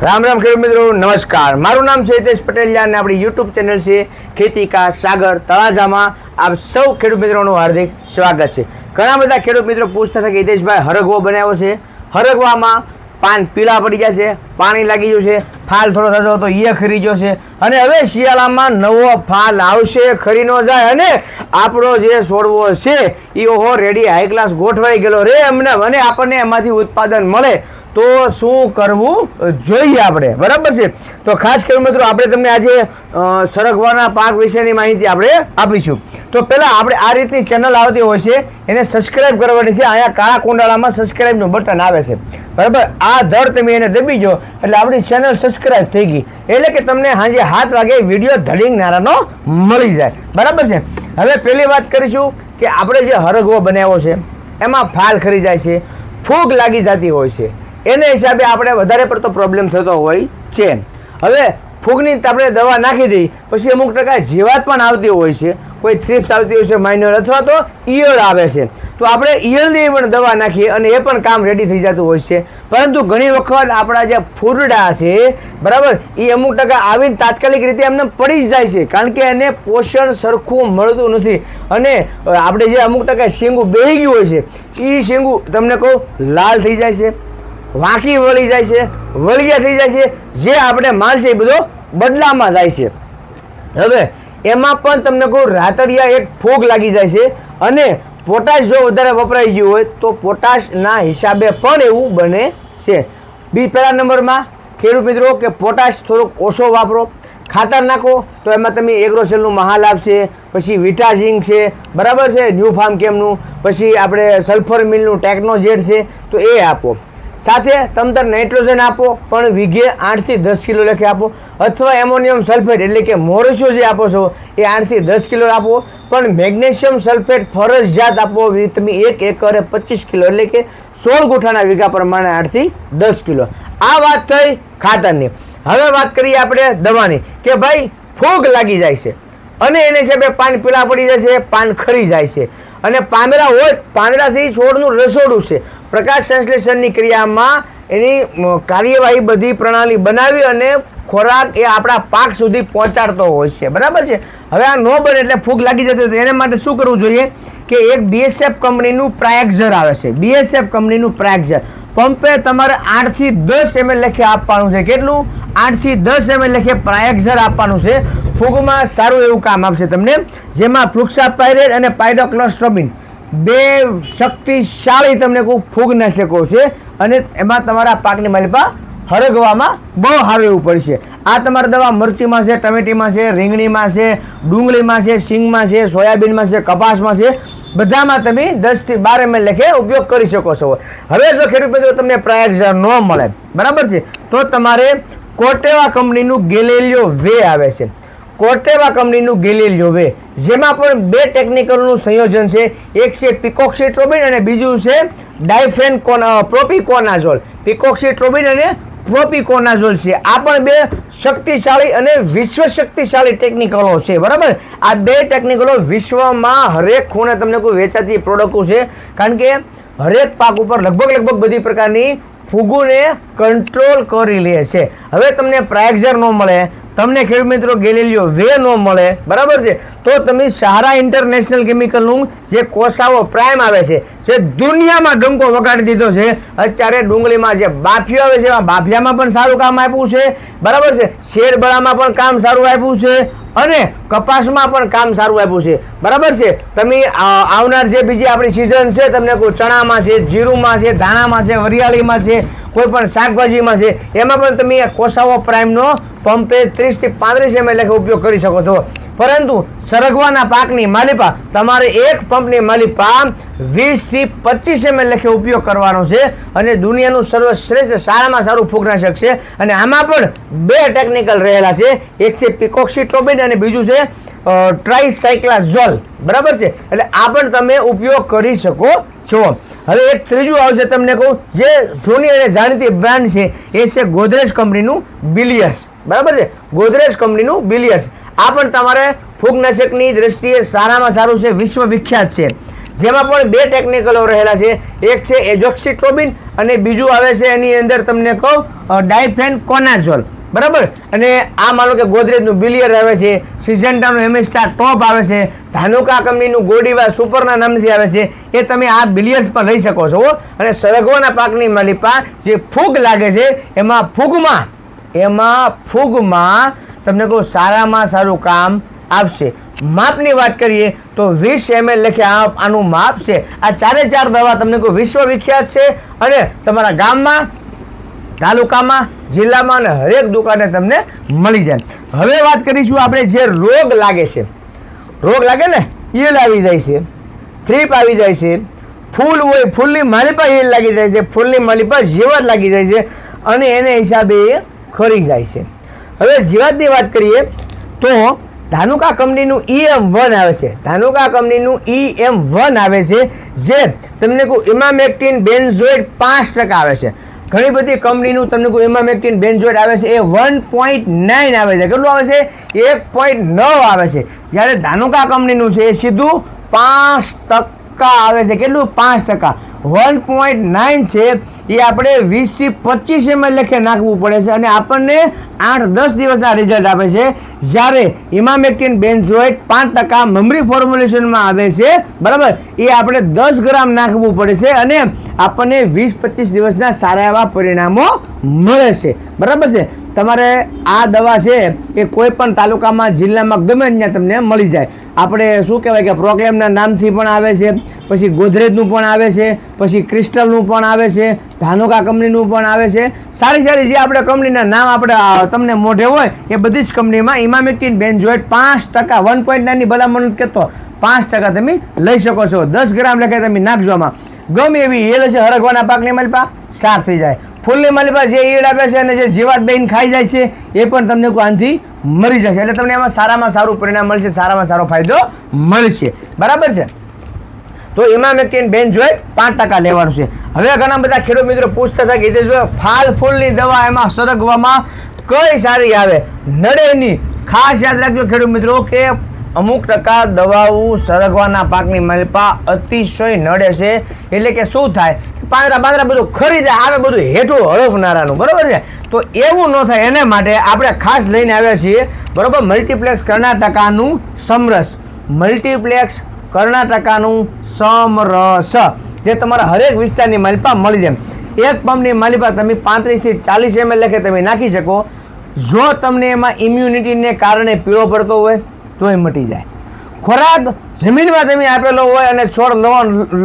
રામ રામ ખેડૂત મિત્રો, નમસ્કાર. મારું નામ છે હિતેશ પટેલ અને આપણી યુટ્યુબ ચેનલ છે ખેતી કા સાગર તળાજામાં આપ સૌ ખેડૂત મિત્રોનું હાર્દિક સ્વાગત છે. ઘણા બધા ખેડૂત મિત્રો પૂછતા હતા કે હિતેશભાઈ, હરગવો બનાવ્યો છે? હરગવામાં પાન પીળા પડી ગયા છે, પાણી લાગી ગયું છે, ફાલ થોડો થતો હતો એ ખરી ગયો છે. અને હવે શિયાળામાં નવો ફાલ આવશે, ખરી ન જાય. અને આપણો જે છોડવો છે એ ઓહો રેડી હાઈ ક્લાસ ગોઠવાઈ ગયેલો રે એમને અને આપણને એમાંથી ઉત્પાદન મળે. તો શું કરવું જોઈએ આપણે? બરાબર છે? તો ખાસ કરીને મિત્રો, આપણે તમને આજે સરગવાના પાક વિશેની માહિતી આપણે આપીશું. તો પહેલાં આપણે આ રીતની ચેનલ આવતી હોય છે, એને સબસ્ક્રાઇબ કરવાની છે. અહીંયા કાળા કુંડાળામાં સબસ્ક્રાઇબનું બટન આવે છે. બરાબર? આ ધડ તમે એને દબી જો, એટલે આપણી ચેનલ સબસ્ક્રાઇબ થઈ ગઈ. એટલે કે તમને સાંજે હાથ વાગે વીડિયો ધડીંગ નારાનો મળી જાય. બરાબર છે? હવે પહેલી વાત કરીશું કે આપણે જે હરગવો બનાવ્યો છે, એમાં ફાલ ખરી જાય છે, ફૂગ લાગી જતી હોય છે. એને હિસાબે આપણે વધારે પડતો પ્રોબ્લેમ થતો હોય છે હવે ફૂગની આપણે દવા નાખી દઈ, પછી અમુક ટકા જીવાત પણ આવતી હોય છે. કોઈ થ્રીપ્સ આવતી હોય છે માઇનર અથવા તો ઈયળ આવે છે. તો આપણે ઈયળની પણ દવા નાખીએ અને એ પણ કામ રેડી થઈ જતું હોય છે. પરંતુ ઘણી વખત આપણા જે ફૂરડા છે, બરાબર એ અમુક ટકા આવીને તાત્કાલિક રીતે એમને પડી જાય છે. કારણ કે એને પોષણ સરખું મળતું નથી. અને આપણે જે અમુક ટકા શેંગું બેહી ગયું હોય છે એ શેંગું, તમને કહું, લાલ થઈ જાય છે. વાંકી વળી જાય છે, વળિયા થઈ જાય છે, જે આપણે માલ છે એ બધો બદલામાં જાય છે. હવે એમાં પણ તમને કહું, રાતડિયા એક ફોગ લાગી જાય છે અને પોટાશ જો વધારે વપરાઈ ગયું હોય તો પોટાશના હિસાબે પણ એવું બને છે. બી પહેલા નંબરમાં, ખેડૂત મિત્રો, કે પોટાશ થોડોક ઓછો વાપરો, ખાતર નાખો, તો એમાં તમે એગ્રોસેલનું મહાલાભ છે પછી વિટાઝિંગ છે, બરાબર છે, ન્યૂ ફાર્મ કેમનું, પછી આપણે સલ્ફર મિલનું ટેકનોજેટ છે, તો એ આપો. સાથે તમતર નાઇટ્રોજન આપો, પણ વીઘે આઠથી દસ કિલો લખી આપો. અથવા એમોનિયમ સલ્ફેટ એટલે કે મોરસો જે આપો છો, એ આઠથી દસ કિલો આપો. પણ મેગ્નેશિયમ સલ્ફેટ ફરજિયાત આપો તમે એક એકરે પચીસ કિલો એટલે કે સોળ ગુઠાના વીઘા પ્રમાણે આઠથી દસ કિલો. આ વાત થઈ ખાતરની. હવે વાત કરીએ આપણે દવાની, કે ભાઈ ફૂગ લાગી જાય છે. અને એને છે પાન પીળા પડી જાય છે પાન ખરી જાય છે. અને પાંદડા હોય, પાંદડા છે એ છોડનું રસોડું છે. પ્રકાશ સંશ્લેષણની ક્રિયામાં એની કાર્યવાહી બધી પ્રણાલી બનાવી અને ખોરાક એ આપણા પાક સુધી પહોંચાડતો હોય છે. બરાબર છે? હવે આ ન બને એટલે ફૂગ લાગી જતી હોય એને માટે શું કરવું જોઈએ? કે એક બીએસએફ કંપનીનું પ્રાયક્ઝર આવે છે. બીએસએફ કંપનીનું પ્રાયક્ઝર પંપે તમારે આઠથી દસ એમએલ લખે આપવાનું છે. કેટલું? આઠથી દસ એમએલ લખે પ્રાયક્ઝર આપવાનું છે. ફૂગમાં સારું એવું કામ આપશે તમને. જેમાં ફ્લુક્સાપાયરેટ અને પાયડોક્લોસ્ટ્રોબિન બે શક્તિશાળી તમને કોઈ ફૂગનાશકો છે અને એમાં તમારા પાકની માલિપા હરગવામાં બહુ સારું એવું પડશે. આ તમારી દવા મરચીમાં છે, ટમેટીમાં છે, રીંગણીમાં છે, ડુંગળીમાં છે સિંગમાં છે, સોયાબીનમાં છે, કપાસમાં છે, બધામાં તમે દસથી બાર એમ લેખે ઉપયોગ કરી શકો છો. હવે જો ખેડૂત તમને પ્રાયક્ઝર ન મળે, બરાબર છે? તો તમારે કોટેવા કંપનીનું ગેલેલિયો વે આવે છે. કોટેવા કંપનીનું ગેલેલિયો વે જેમાં પણ બે ટેકનિકલનું સંયોજન છે. એક છે પિકોક્સિટ્રોબિન અને બીજું છે ડાયફેન કોન પ્રોપિકોનાઝોલ. પિકોક્સિટ્રોબિન અને પ્રોપિકોનાઝોલ છે. આ પણ બે શક્તિશાળી અને વિશ્વ શક્તિશાળી ટેકનિકલો છે, બરાબર? આ બે ટેકનિકલો વિશ્વમાં હરેક ખૂણે તમને કોઈ વેચાતી પ્રોડક્ટો છે. કારણ કે હરેક પાક ઉપર લગભગ લગભગ બધી પ્રકારની ફૂગુને કંટ્રોલ કરી લે છે. હવે તમને પ્રાયક્ઝર ન મળે તમને ખેડૂત મિત્રો ગેલેલિયો વે ન મળે. બરાબર છે? તો તમે સારા ઇન્ટરનેશનલ કેમિકલનું જે કોસાવો પ્રાઇમ આવે છે, જે દુનિયામાં ડંકો વગાડી દીધો છે, અત્યારે ડુંગળીમાં જે બાફિયો આવે છે, એમાં બાફિયામાં પણ સારું કામ આપ્યું છે, બરાબર છે? શેરબળામાં પણ કામ સારું આપ્યું છે, અને કપાસમાં પણ કામ સારું આપ્યું છે, બરાબર છે? તમે આવનાર જે બીજી આપણી સિઝન છે, તમને કોઈ ચણામાં છે, જીરુમાં છે, ધાણામાં છે, વરિયાળીમાં છે, કોઈ પણ શાકભાજીમાં છે, એમાં પણ તમે આ કોસાવો પ્રાઇમનો પંપે ત્રીસથી પાંત્રીસ એમ લેખે ઉપયોગ કરી શકો છો. પરંતુ સરગવાના પાકની માલિપા તમારે એક પંપની માલિપા વીસથી પચીસ એમએલ લખે ઉપયોગ કરવાનો છે અને દુનિયાનું સર્વશ્રેષ્ઠ સારામાં સારું ફૂગનાશક છે. અને આમાં પણ બે ટેકનિકલ રહેલા છે. એક છે પિકોક્સિટ્રોબિન અને બીજું છે ટ્રાઇસાઇક્લાઝોલ બરાબર છે? એટલે આ પણ તમે ઉપયોગ કરી શકો છો. હવે એક ત્રીજું આવશે તમને કહું, જે જૂની અને જાણીતી બ્રાન્ડ છે, એ છે ગોદરેજ કંપનીનું બિલિયસ બરાબર છે? ગોદરેજ કંપનીનું બિલિયસ આ પણ તમારે ફૂગનાશકની દ્રષ્ટિએ સારામાં સારું છે વિશ્વ વિખ્યાત છે. જેમાં પણ બે ટેકનિકલો રહેલા છે. એક છે એજોક્સિટ્રોબિન અને બીજું આવે છે એની અંદર તમને કહું ડાયફેન કોનાઝોલ બરાબર? અને આ માનો કે ગોદરેજનું બિલિયર આવે છે, સિઝન્ટાનું એમિસ્ટા ટોપ આવે છે, ધાનુકા કંપનીનું ગોડીવા સુપરના નામથી આવે છે. એ તમે આ બિલિયર્સ પર લઈ શકો છો અને સરગવાના પાકની માલિપા જે ફૂગ લાગે છે, એમાં ફૂગમાં એમાં ફૂગમાં તમને કહું, સારામાં સારું કામ આપશે. માપની વાત કરીએ તો વીસ એમએલ લખ્યા આનું માપ છે. આ ચારે ચાર દવા તમને કહું વિશ્વ વિખ્યાત છે અને તમારા ગામમાં, તાલુકામાં, જિલ્લામાં અને હરેક દુકાને તમને મળી જાય. હવે વાત કરીશું આપણે જે રોગ લાગે છે. રોગ લાગે ને ઈલ આવી જાય છે થ્રીપ આવી જાય છે. ફૂલ હોય, ફૂલની માલી પર ઈલ લાગી જાય છે. ફૂલની માલી પર જીવાત લાગી જાય છે અને એને હિસાબે એ ખરી જાય છે. હવે જીવાતની વાત કરીએ તો ધાનુકા કંપનીનું ઈ એમ વન આવે છે. ધાનુકા કંપનીનું ઈ એમ વન આવે છે, જે તમને કહું ઇમામેક્ટિન બેન્ઝોઇડ પાંચ ટકા આવે છે. ઘણી બધી કંપનીનું તમને કહું ઇમામેક્ટિન બેન્ઝોઇડ આવે છે, એ વન પોઈન્ટ નાઇન આવે છે. કેટલું આવે છે? એક પોઈન્ટ નવ આવે છે. જ્યારે ધાનુકા કંપનીનું છે, એ સીધું પાંચ ટકા આવે છે. કેટલું? પાંચ ટકા. વન પોઈન્ટ નાઇન છે. એ આપણે વીસથી પચીસ એમ લખે નાખવું પડે છે અને આપણને આઠ દસ દિવસના રિઝલ્ટ આપે છે. જ્યારે ઇમામેક્ટિન બેન્ઝોઇટ પાંચ ટકા મમરી ફોર્મ્યુલેશનમાં આવે છે, બરાબર? એ આપણે દસ ગ્રામ નાખવું પડે છે અને આપણને વીસ પચીસ દિવસના સારા એવા પરિણામો મળે છે. બરાબર છે? તમારે આ દવા છે એ કોઈ પણ તાલુકામાં, જિલ્લામાં ગમે ત્યાં તમને મળી જાય. આપણે શું કહેવાય કે પ્રોગ્રામના નામથી પણ આવે છે. પછી ગોદરેજનું પણ આવે છે, પછી ક્રિસ્ટલનું પણ આવે છે, ધાનુકા કંપનીનું પણ આવે છે. સારી સારી જે આપણે કંપનીના નામ આપણે તમને મોઢે હોય, એ બધી જ કંપનીમાં ઇમામેક્ટિન બેન્ઝોઇડ પાંચ ટકા, વન પોઈન્ટ નાઇનની ભલામણ કહેતો પાંચ ટકા તમે લઈ શકો છો. દસ ગ્રામ લખે તમે નાખજો આમાં. ગમે એવી એલ છે હરગવાના પાકની માલિપા સાફ થઈ જાય. ફૂલની માલિપા જે ઈડ આપે છે અને જે જીવાત બેન ખાઈ જાય છે, એ પણ તમને આનાથી મરી જશે. એટલે તમને એમાં સારામાં સારું પરિણામ મળશે, સારામાં સારો ફાયદો મળશે. બરાબર છે? તો ઇમામેક્ટિન બેન્ઝોઇડ પાંચ ટકા લેવાનું છે. હવે ઘણા બધા ખેડૂત મિત્રો પૂછતા હતા કે ફાલ ફૂલની દવા એમાં સરગવામાં કઈ સારી આવે? નડે નહીં. ખાસ યાદ રાખજો ખેડૂત મિત્રો કે અમુક ટકા દવાઓ સરગવાના પાકની મલપા અતિશય નડે છે. એટલે કે શું થાય? પાંદરા પાંદરા બધું ખરી જાય આવે બધું હેઠું હળફનારાનું. બરાબર છે? તો એવું ન થાય એને માટે આપણે ખાસ લઈને આવ્યા છીએ. બરાબર? મલ્ટીપ્લેક્સ કર્ણાટકાનું સમરસ. મલ્ટીપ્લેક્સ કર્ણાટકાનું સમરસ, જે તમારા હરેક વિસ્તારની માલિપા મળી જાય. એક પંપની માલિપા તમે પાંત્રીસથી ચાલીસ એમએલ લખે તમે નાખી શકો. જો તમને એમાં ઇમ્યુનિટીને કારણે પીળો પડતો હોય, તોય મટી જાય. ખોરાક જમીનમાં તમે આપેલો હોય અને છોડ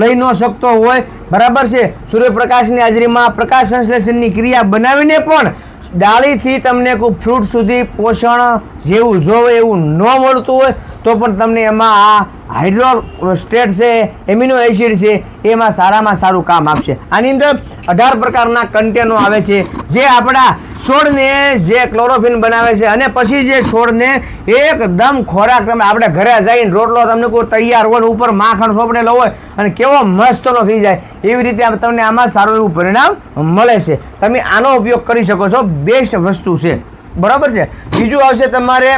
લઈ ન શકતો હોય, બરાબર છે. સૂર્યપ્રકાશની હાજરીમાં પ્રકાશ સંશ્લેષણની ક્રિયા બનાવીને પણ ડાળીથી તમને કોઈ ફ્રૂટ સુધી પોષણ જેવું જોવે એવું ન મળતું હોય, તો પણ તમને એમાં આ હાઇડ્રો સ્ટેટ છે એમિનો એસિડ છે, એમાં સારામાં સારું કામ આપશે. આની અંદર અઢાર પ્રકારના કન્ટેનો આવે છે. જે આપણા છોડને જે ક્લોરોફિન બનાવે છે અને પછી જે છોડને એકદમ ખોરાક તમે આપણે ઘરે જઈને રોટલો તમને કોઈ તૈયાર હોય ઉપર માખણ સોંપડેલો હોય અને કેવો મસ્તનો થઈ જાય, એવી રીતે તમને આમાં સારું એવું પરિણામ મળે છે. તમે આનો ઉપયોગ કરી શકો છો. બેસ્ટ વસ્તુ છે. બરાબર છે? બીજું આવશે તમારે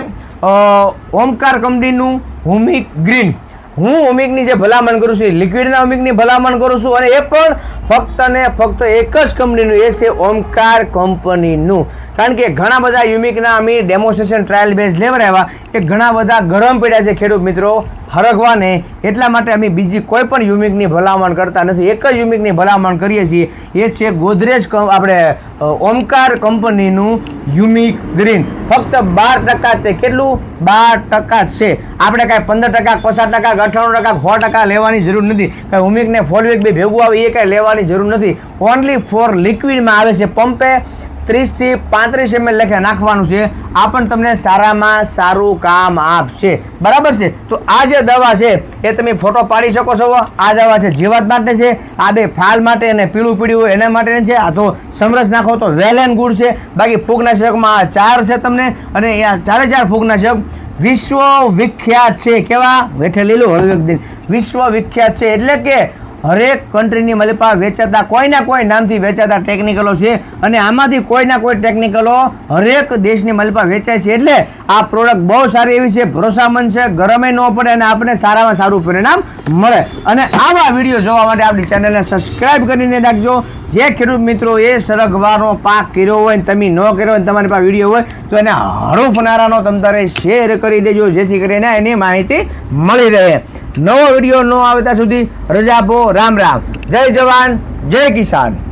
ઓમકાર કંપનીનું હુમિક ગ્રીન. હું ઓમિકની જે ભલામણ કરું છું લિક્વિડના ઓમિકની ભલામણ કરું છું અને એ પણ ફક્ત ને ફક્ત એક જ કંપનીનું એ છે ઓમકાર કંપનીનું. કારણ કે ઘણા બધા યુમિકના અમે ડેમોન્સ્ટ્રેશન ટ્રાયલ બેઝ લેવડાવ્યા એ ઘણા બધા ગરમ પડ્યા છે ખેડૂત મિત્રો હરગવાને એટલા માટે અમે બીજી કોઈ પણ યુમિકની ભલામણ કરતા નથી. એક જ યુમિકની ભલામણ કરીએ છીએ. એ છે ગોદરેજ આપણે ઓમકાર કંપનીનું યુમિક ગ્રીન. ફક્ત બાર ટકા તે કેટલું? બાર ટકા છે. આપણે કાંઈ પંદર ટકા પચાસ ટકા અઠાણું ટકા સો ટકા લેવાની જરૂર નથી. કાંઈ યુમિકને ને ફોલવેક બી ભેગું આવે એ કાંઈ લેવાની જરૂર નથી. ઓનલી ફોર લિક્વિડમાં આવે છે પંપે. ત્રીસથી પાંત્રીસ એમએલ લખે નાખવાનું છે. આ પણ તમને સારામાં સારું કામ આપશે. બરાબર છે? તો આ જે દવા છે, એ તમે ફોટો પાડી શકો છો. આ દવા છે જીવાત માટે છે. આ બે ફાલ માટે અને પીળું પીળું એના માટે છે. આ તો સમરસ નાખો તો વેલ એન્ડ ગુડ છે. બાકી ફૂગનાશકમાં આ ચાર છે તમને. અને આ ચારે ચાર ફૂગનાશક વિશ્વ વિખ્યાત છે. કેવા? વેઠે લીલું દિન. વિશ્વ વિખ્યાત છે. એટલે કે હરેક કન્ટ્રીની મલિપા વેચાતા કોઈના કોઈ નામથી વેચાતા ટેકનિકલો છે અને આમાંથી કોઈના કોઈ ટેકનિકલો હરેક દેશની મલિપા વેચાય છે. એટલે આ પ્રોડક્ટ બહુ સારી એવી છે, ભરોસામંદ છે, ગરમે ન પડે અને આપણે સારામાં સારું પરિણામ મળે. અને આવા વીડિયો જોવા માટે આપણી ચેનલને સબસ્ક્રાઈબ કરીને રાખજો. જે ખેડૂત મિત્રો એ સરગવાનો પાક કર્યો હોય ને તમે ન કર્યો હોય તમારી પાસે વીડિયો હોય, તો એને હળું તમારે શેર કરી દેજો, જેથી કરીને એની માહિતી મળી રહે. નવો વીડિયો ન આવે ત્યાં સુધી રજા આપો. રામ રામ. જય જવાન, જય કિસાન.